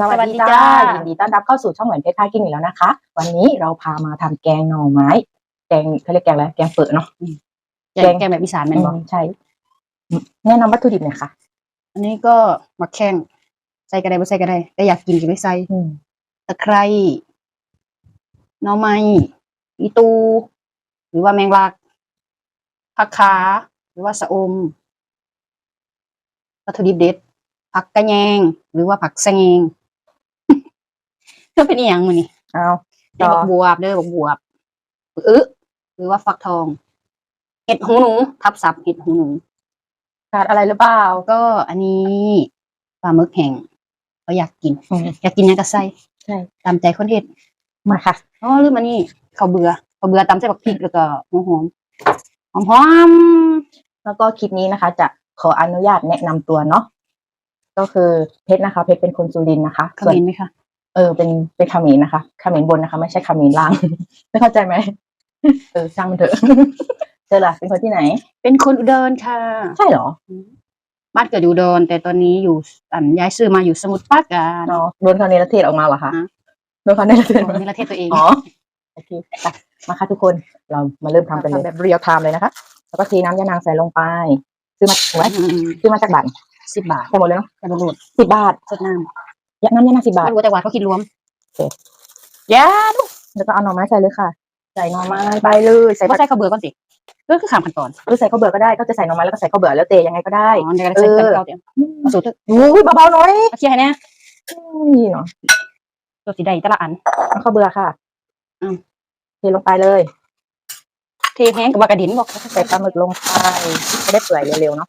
สวัสดีสวัสดีจ้าจ้ายินดีต้อนรับเข้าสู่ช่องเหมือนเพชรพากินอีกแล้วนะคะ วันนี้เราพามาทำแกงหน่อไม้ แกงเขาเรียกแกงอะไรแกงเปิดเนาะแกงแกงแบบอีสานแม่นบ่อืมใช่อืมแนะนำวัตถุดิบหน่อยค่ะ อันนี้ก็มาแข้งใส่ก็ได้บ่ใส่ก็ได้แต่อยากกินก็ไม่ใส่อืมตะไคร้หน่อไม้อีตู หรือว่าแมงลักผักขาหรือว่าสะอมวัตถุดิบเด็ดผักกระแยงหรือว่าผักแซง ก็เป็นอีหยังมื้อนี้เอาได้ต่อบักบวบเด้อบักบวบอึหรือว่าฟักทอง เห็ดหูหนู ทับศัพท์เห็ดหูหนู ขาดอะไรหรือเปล่าแล้วก็อันนี้ปลาหมึกแห้งเราอยากกิน อืมอยากกินหยังก็ใส่ใช่ ตามใจคนเฮ็ดมาค่ะ อ๋อลืมอันนี้ข้าวเบื่อข้าวเบื่อตำใส่บักพริกแล้วก็หัวหอมหอมหอมแล้วก็คลิปนี้นะคะ จะขออนุญาตแนะนำตัวเนาะก็คือเพชรนะคะ เพชรเป็นคนสุรินทร์นะคะขส่วน มิ้นไหมคะ เออเป็นเป็นเขมรนะคะเขมรบนนะคะ ไม่ใช่เขมรล่างไม่เข้าใจไหมเออช่างมันเถอะเจอล่ะเป็นคนที่ไหน เป็นคนอุดรค่ะ ใช่เหรอ บ้านเกิดอยู่อุดรแต่ตอนนี้อยู่อันย้ายซื้อมาอยู่สมุทรปราการเนาะโดนเขาเนรเทศออกมาเหรอคะฮะโดนเขาเนรเทศมาในประเทศตัวเองอ๋อโอเคไปมาค่ะทุกคนเรามาเริ่มทำกันเลยแบบเรียลไทม์เลยนะคะ แล้วก็เทน้ำยานางใส่ลงไปซื้อมาไว้ซื้อมาจากบัตรสิบบาทใส่หมดเลยเนาะแต่บรูดสิบบาทสดน้ ยาน้ำยานางสิบำบาทไม่รู้แต่ว่าเขาคิดรวมยาดูแล้วก็เอาหน่อไม้ใส่เลยค่ะ ใส่หน่อไม้ไปเลยใส่ใส่ผับ่กใส่ข้าวเบื่อก่อนสิก็คือข้ามขั้นตอนหรือใส่ข้าวเบื่อก็ได้ก็จะใส่หน่อไม้แล้วก็ใส่ข้าวเบื่อแล้วเตยังไงก็ได้อ๋อเดี๋ยวก็ใส่กันเก่าเดี๋ยวเอาสูตรเถอะอุ้ยเบาๆหน่อยเอาเคลียร์ให้แน่นี่เนาะตัวสีใดแต่ละอันเอาข้าวเบื่อค่ะอืมเทลงไปเลยเทแห้งกับว่ากระดิ่นบอกใส่ปลาหมึกลงไปจะได้เปื่อยเร็วๆเนาะ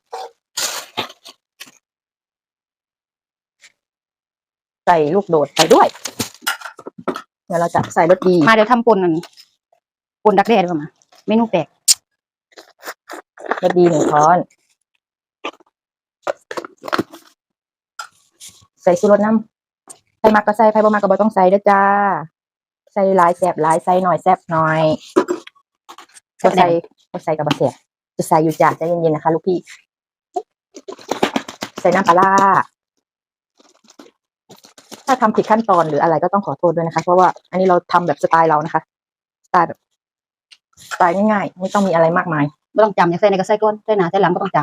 ใส่ลูกโดดไปด้วย เดี๋ยวเราจะใส่รสดีมาเดี๋ยวทำปนอันปนดักแด้ดีกว่ามาเมนูแปลกรสดีหนึ่งช้อน ใส่ชูรสน้ำใส่มักก็ใส่ไผ่บ่มักก็บ่ต้องใส่เด้อจ้า ใส่หลายแซ่บหลายใส่หน่อยแซ่บหน่อยก็ใส่ก็ใส่กับบ่แซ่บจะใส่อยู่จ้าใจเย็นๆนะคะ ลูกพี่ ใส่น้ำปลาร้า ถ้าทำผิดขั้นตอนหรืออะไรก็ต้องขอโทษด้วยนะคะ เพราะว่าอันนี้เราทำแบบสไตล์เรานะคะ สไตล์แบบสไตล์ง่ายๆ ไม่ต้องมีอะไรมากมายไม่ต้องจำอยากใส่ในก็ใส่ก้นใส่หนาใส่หลังไม่ต้องจ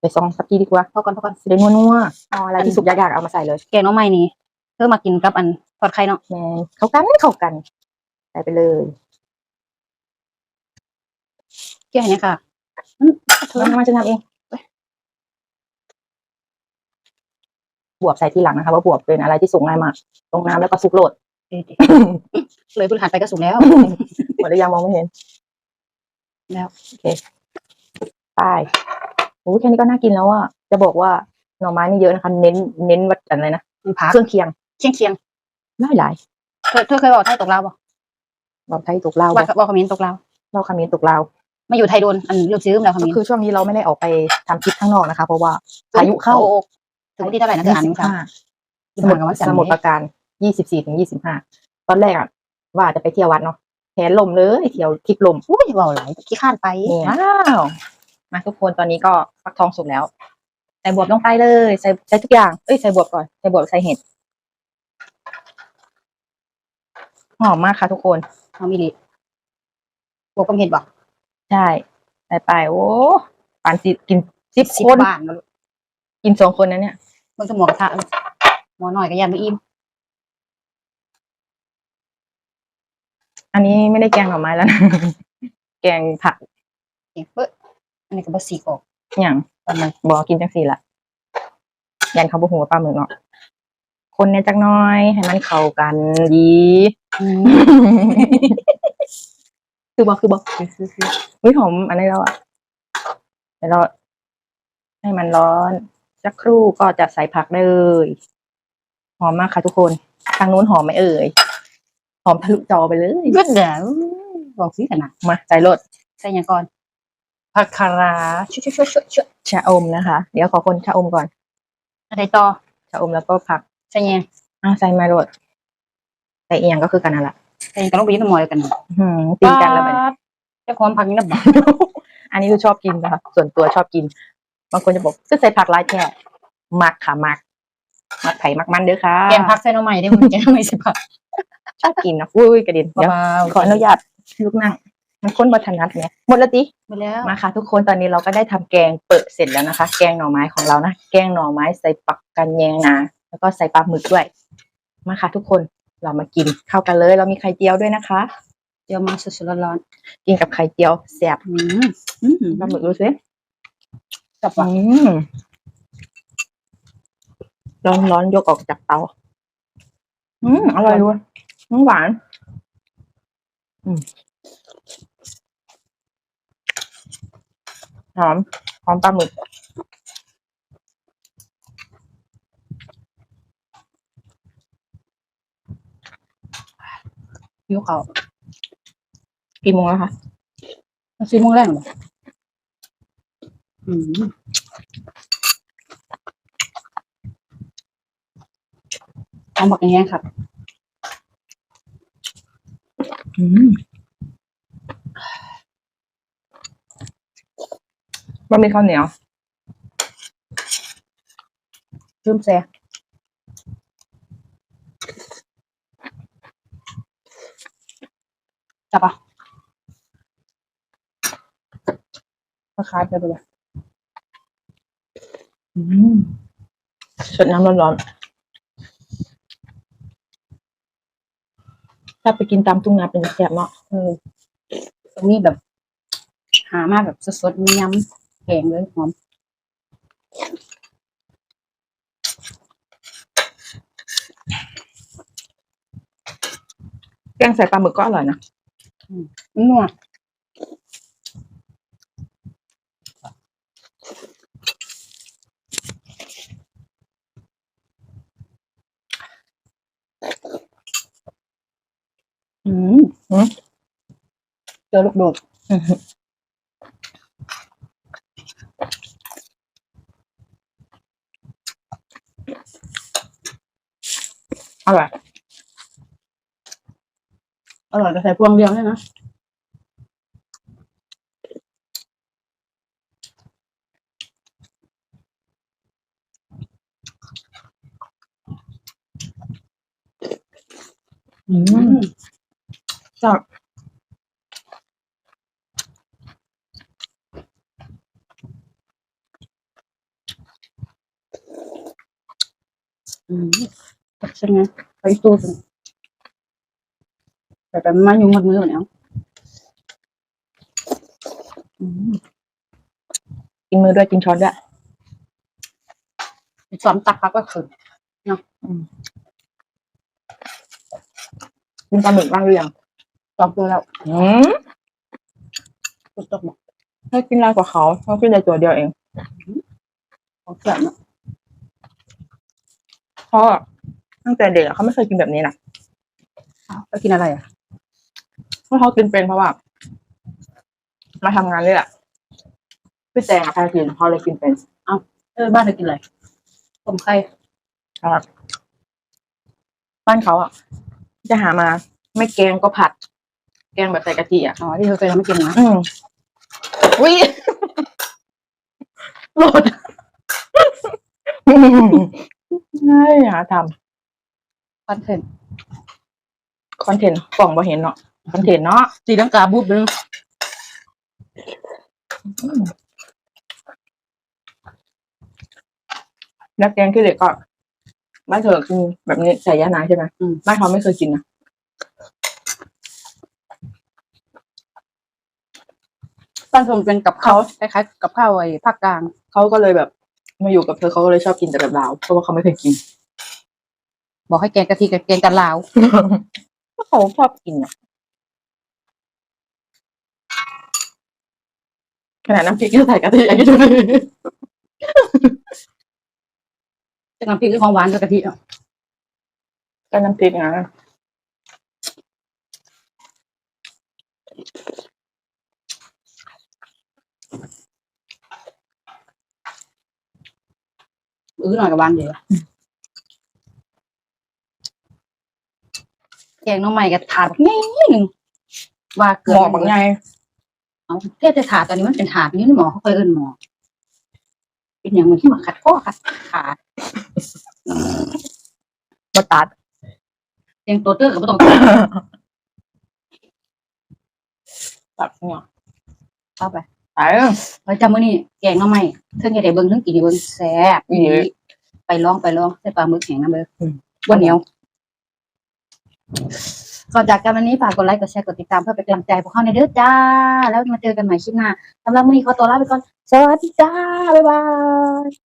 ไปซองสักทีดีกว่าำพอก่อนพอก่อนสิได้นัวๆเอาอะไรที่สุกยากๆเอามาใส่เลยแกงหน้องไม้นี่เพิ่มมากินกับอันทอดไข่เนาะแม่นเข้ากันเข้ากัน ใส่ไปเลยเกี่ยให้เนี่ยค่ะน้ำมันจะทำเอง บวบใส่ทีหลังนะคะว่าบวบเป็นอะไรที่สุกง่ายมากลงน้ำแล้วก็สุกโหลดเอ้ยเลยเพิ่งหันไปก็สุกแล้ว หมดหรือยังมองไม่เห็น แล้วโอเคไปโอ้แค่นี้ก็น่ากินแล้วอะจะบอกว่าหน่อไม้นี่เยอะนะคะ เน้นเน้นวัดอะไรนะมีผักเครื่องเคียงเคียงเคียงหลายหลายๆเธอเธอเคยบอกไทยตกลาวป่ะๆเราไทยตกลาวว่าว่าคอมเมนต์ตกลาวเราคามินตกลาวมาอยู่ไทยโดนอันเลือกซื้อแล้วคอมเมก็นต์คือช่วงนี้เราไม่ได้ออกไปทำคลิปข้างนอกนะคะ เพราะว่าพายุเข้าโอ้โอ้ ถึงวันที่เท่าไหร่นะเธออ่านไหมคะสมุดสมุดประการยี่สิบสี่ถึงยี่สิบห้าตอนแรกอะว่าจะไปเที่ยววัดเนาะแผนลมเลยเที่ยวทริปลมอุ้ยเบาหลายขี้ข้านไปว้าวมาทุกคนตอนนี้ก็ฟักทองสุกแล้ว ใส่บวบลงไปเลย ใส่ใส่ทุกอย่างเอ้ยใส่บวบก่อนใส่บวบใส่เห็ดหอมมากค่ะทุกคนเอามีลิบวกความเห็นบอกใช่ใส่ไปโอ้ปานสิกินสิบสิบคนบ้านแล้ว กินสองคนนะเนี่ยเบิ่งสมองกระทะเลยหมอหน่อยก็ยันไม่อิ่มอันนี้ไม่ได้แกงหน่อไม้แล้วนะ แกงผักเองเปิ้ลอันนี้ก็บะสีกออกอย่างตอนนั้นบอกกินจังสี่ละยันเขาบุหัวปลาหมึกเนาะคนเนี่ยจักหน้อย ให้มันเข้ากันดีคือบอกคือบอกวิหอมอันนี้แล้วอะเดี๋ยวเราให้มันร้อน สักครู่ก็จะใส่ผักได้เลย หอมมากค่ะทุกคน ทางนู้นหอมไหมเอ่ย หอมทะลุจอไปเลยก็เดี๋ยวบอกสิขนาดมาใส่รสใส่หยังก่อนผักคาราชุดชุดชุดชุดชุดชะอมนะคะ เดี๋ยวขอคนชะอมก่อน อะไรต่อชะอมแล้วก็ผักใส่หยังอะใส่มารสใส่เอียงก็คือกันนั่นแหละใส่หยังก็ลงไปยืนหมอเลยกันนะอื้อหือตีกันแล้วแบบเจ้าของผักนี่นะบอกอันนี้คือชอบกินนะคะส่วนตัวชอบกินบางคนจะบอกก็ใส่ผักหลายแค่มักค่ะมักมักไผ่มักมันเด้อค่ะแกงผักใส่หน่อไม้ได้มึงแกงหน่อไม้ใส่ผักชอบกินนะอุ้ยกระเด็นเดี๋ยวเบาๆขออนุญาตลูกนั่งมันค้นบัถนัดเนี่ยหมดแล้วติไปแล้วมาค่ะ ทุกคนตอนนี้เราก็ได้ทำแกงเปิดเสร็จแล้วนะคะ แกงหน่อไม้ของเรานะแกงหน่อไม้ใส่ปักกันแยงนาแล้วก็ใส่ปลาหมึกด้วย มาค่ะ ทุกคนเรามากินเข้ากันเลย เรามีไข่เจียวด้วยนะคะเดี๋ยวมาสดๆร้อนกินกับไข่เจียวแซ่บๆอืมอืมปลาหมึกดูสิ กับอืว่ะมร้อนร้อนยกออกจากเตา อืมอร่อยด้วยน้ำหวาน อืมหอมหอมปลาหมึกหิวเขาวกี่โมงแล้วคะสี่โมงแรงเหรออืม เอาหมักอย่างเงี้ยครับ อืมบะหมี่ข้าวเหนียวเพิ่มแซ่จับอะคล้ายๆกันเลยอืม สดน้ำร้อนๆ ถ้าไปกินตามทุ่งนาเป็นแซ่บเนาะเออตรงนี้แบบ หามากแบบสดๆมียำแกงเลยหอมแกงใส่ปลาหมึกก็อร่อยนะนัว อืมอืมเจอลูกโดดอร่อย อร่อยก็ใส่พวงเดียวเนี่ยนะอือืม มชอบอืมใช่ไหมไปตู้สิแต่แต่มาอยู่หมดมือแล้วกินมือด้วยกินช้อนด้วยซ้อมตักพักก็คือกินปลาหมึกบ้างหรือยัง ซ้อมตัวแล้วอืมตุ๊กตกหมดให้กินรายกว่าเขาเขากินได้ตัวเดียวเองของเสียเนาะเพราะตั้งแต่เด็กอะเขาไม่เคยกินแบบนี้นะไปกินอะไรอะเพราะเขากินเป็นเพราะว่ามาทำงานเลยอะพี่แจงอะพากินเขาเลยกินเป็นเออบ้านเธอกินอะไรต้มไข่ครับบ้านเขาอะจะหามา ไม่แกงก็ผัด แกงแบบใส่กะทิอะอ๋อที่เธอเคยทำให้กินนะอืมวิโหลดง่ายหาทคอนเทนต์ำคอนเทนต์กล่องบ่เห็นเนาะคอนเทนต์เนาะตีลังกาบูบนึงแล้วแกงขี้เหล็กก็บ้านเธอคือแบบนี้ใส่ยานางใช่ไหมบ้านเขาไม่เคยกินนะ บ้านผมเป็นกับข้าวคล้ายๆกับข้าวไอ้ภาคกลางเขาก็เลยแบบมาอยู่กับเธอเขาก็เลยชอบกินแต่แบบลาวเพราะว่าเขาไม่เคยกิน บอกให้แกงกะทิกับแกงกันลาวก็เขาชอบกินอะขนาดน้ำพริกก็ใส่กะทิอย่างนี้ดูดิจะน้ำพริกหรือของหวานกับกะทิอะก็น้ำพริกนะ อื้อหน่อยกับหวานเดียวแกงหน้องใหม่กับถาดแบบนี้หนึ่งว่าเกิหมอบางไงเอาเทศแต่ถาดตอนนี้มันเป็นถาดนี้หมอเขาเคยเอิ้นหมอเป็นอย่างเหมือนที่มาขัดข้อขัดขามาตัดเตียงตัวเตื้อกับบ่ต้องตัดเนี่ยเข้าไป ไปไว้จำมื้อนี้แกงหน่อไม้เทิงจะได้เบิ่งเทิงกินได้เบิ่งแซ่บอีหลีไปลองไปลองใส่ปลาหมึกแห้งนำเด้ออืม บ่เหนียว ก่อนจากกันวันนี้ฝากกดไลค์กดแชร์กดติดตามเพื่อเป็นกำลังใจพวกเขาในอยเด้อจ้า แล้วมาเจอกันใหม่คลิปหน้าสำหรับมื้อนี้ขอตัวลาไปก่อน สวัสดีจ้า บ๊ายบาย